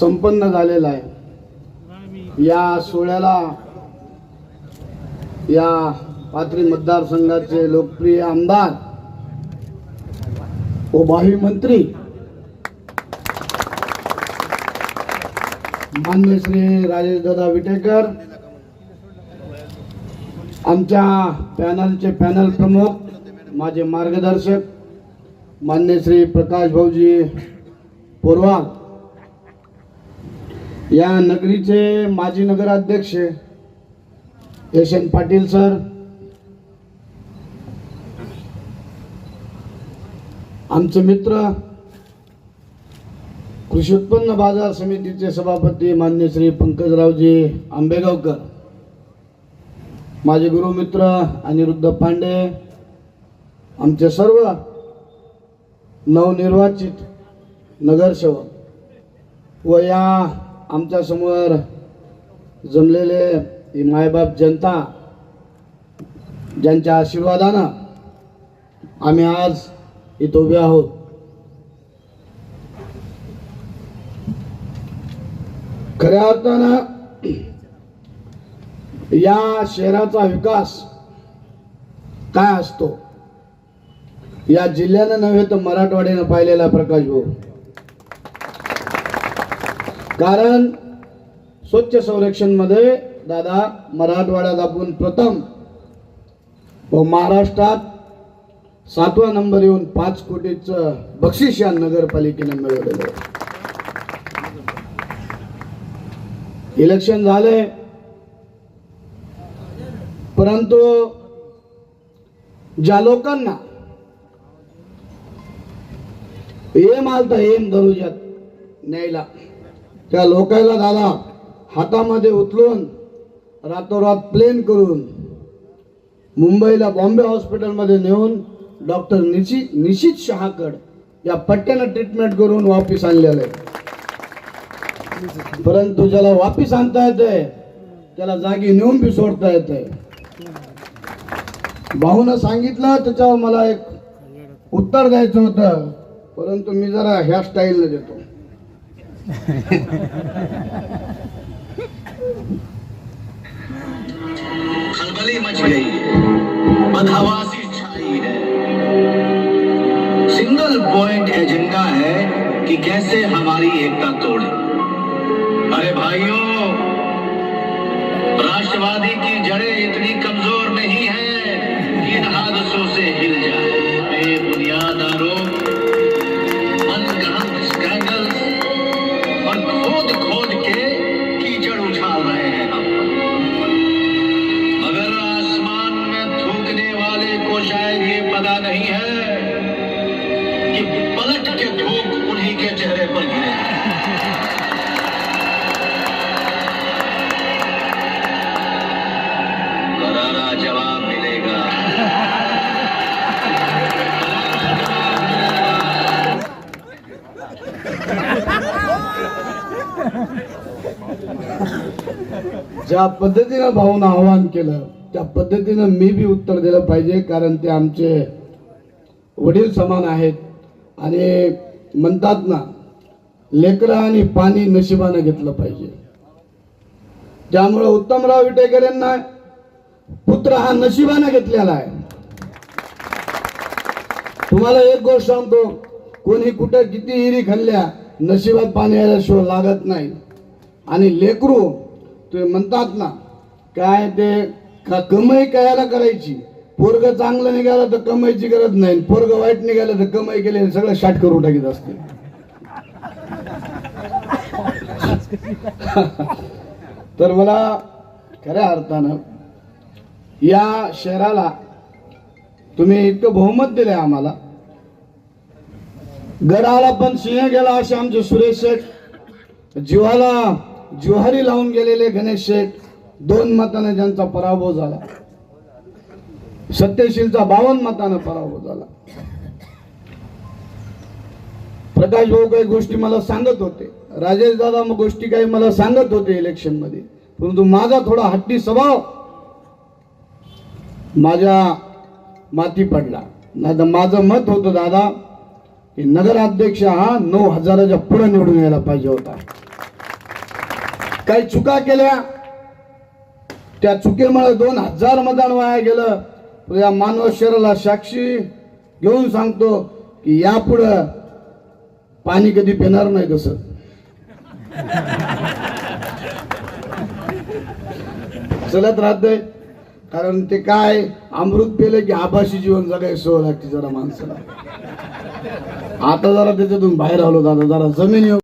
संपन्न झालेला आहे. या सोहळ्याला या पात्री मतदारसंघाचे लोकप्रिय आमदार व मंत्री मान्य श्री राजेश दादा विटेकर आमच्या पॅनलचे पॅनल प्रमुख माझे मार्गदर्शक मान्य श्री प्रकाश भाऊजी पोरवाल या नगरीचे माजी नगराध्यक्ष यशवंत पाटील सर आमचे मित्र कृषी उत्पन्न बाजार समितीचे सभापती मान्य श्री पंकजरावजी आंबेगावकर माझे गुरुमित्र अनिरुद्ध पांडे आमचे सर्व नवनिर्वाचित नगरसेवक व या आमच्यासमोर जमलेले ही मायबाप जनता ज्यांच्या आशीर्वादानं आम्ही आज इथं उभे आहोत. खऱ्या अर्थानं या शहराचा विकास काय असतो? या जिल्ह्यानं नव्हे तर मराठवाड्यानं पाहिलेला प्रकाश भाऊ. कारण स्वच्छ संरक्षणमध्ये दादा मराठवाड्यात आपण प्रथम व महाराष्ट्रात सातवा नंबर येऊन पाच कोटीचं बक्षीस या नगरपालिकेने मिळवलेलं आहे. इलेक्शन झाले. परंतु ज्या लोकांना एम आलता एम दरुजात न्यायला त्या लोकायला दादा हातामध्ये उचलून रातोरात प्लेन करून मुंबईला बॉम्बे हॉस्पिटलमध्ये नेऊन डॉक्टर निशित निशित शहाकड या पट्ट्यानं ट्रीटमेंट करून वापिस आणलेलं आहे. परंतु ज्याला वापिस आणता येते त्याला जागी नेऊन बी सोडता येते भाऊनं सांगितलं त्याच्यावर मला एक उत्तर द्यायचं होतं परंतु मी जरा ह्या स्टाईलनं देतो. खलबली मच गई बदहवासी छाई है। सिंगल पॉइंट एजेंडा है कि कैसे हमारी एकता तोड़े। अरे भाइयों, राष्ट्रवादी की जड़ें इतनी कमज़ोर नहीं ज्या पद्धतीनं भाऊनं आवाहन केलं त्या पद्धतीनं मी बी उत्तर दिलं पाहिजे कारण ते आमचे वडील समान आहेत. आणि म्हणतात ना लेकरं आणि पाणी नशिबानं घेतलं पाहिजे. त्यामुळं उत्तमराव विटेकर यांना पुत्र हा नशिबानं घेतलेला आहे. तुम्हाला एक गोष्ट सांगतो कोणी कुठं किती हिरी खाल्ल्या नशिबात पाणी यायला लागत नाही. आणि लेकरू ते म्हणतात ना काय ते का कमाई कयाला करायची? पोरग चांगलं निघालं तर कमाईची गरज नाही. पोरग वाईट निघालं तर कमाई केली सगळं शाट करून टाकीत असते तर मला खऱ्या अर्थानं या शहराला तुम्ही इतकं बहुमत दिलंय आम्हाला. गडाला पण सिंह गेला असे आमचे सुरेश शेठ. जीवाला जुहारी लावून गेलेले गणेश शेठ दोन मताने ज्यांचा पराभव झाला. सत्यशीलचा बावन्न मतानं पराभव झाला. प्रकाश भाऊ काही गोष्टी मला सांगत होते. राजेश दादा मग गोष्टी काही मला सांगत होते इलेक्शनमध्ये. परंतु माझा थोडा हट्टी स्वभाव माझ्या माती पडला. नाही तर माझं मत होतं दादा की नगराध्यक्ष हा नऊ हजाराच्या पुढे निवडून यायला पाहिजे होता. काही चुका केल्या. त्या चुकीमुळे दोन हजार मतदान वाया गेलं. या मानव शरीराला साक्षी घेऊन सांगतो की यापुढं पाणी कधी पिणार नाही तसं. चलत राहते कारण ते काय अमृत पेले की आभाशी जीवन जगायची सोय लागते जरा माणसाला. आता जरा त्याच्यातून बाहेर आलो दादा जरा जमीन येऊ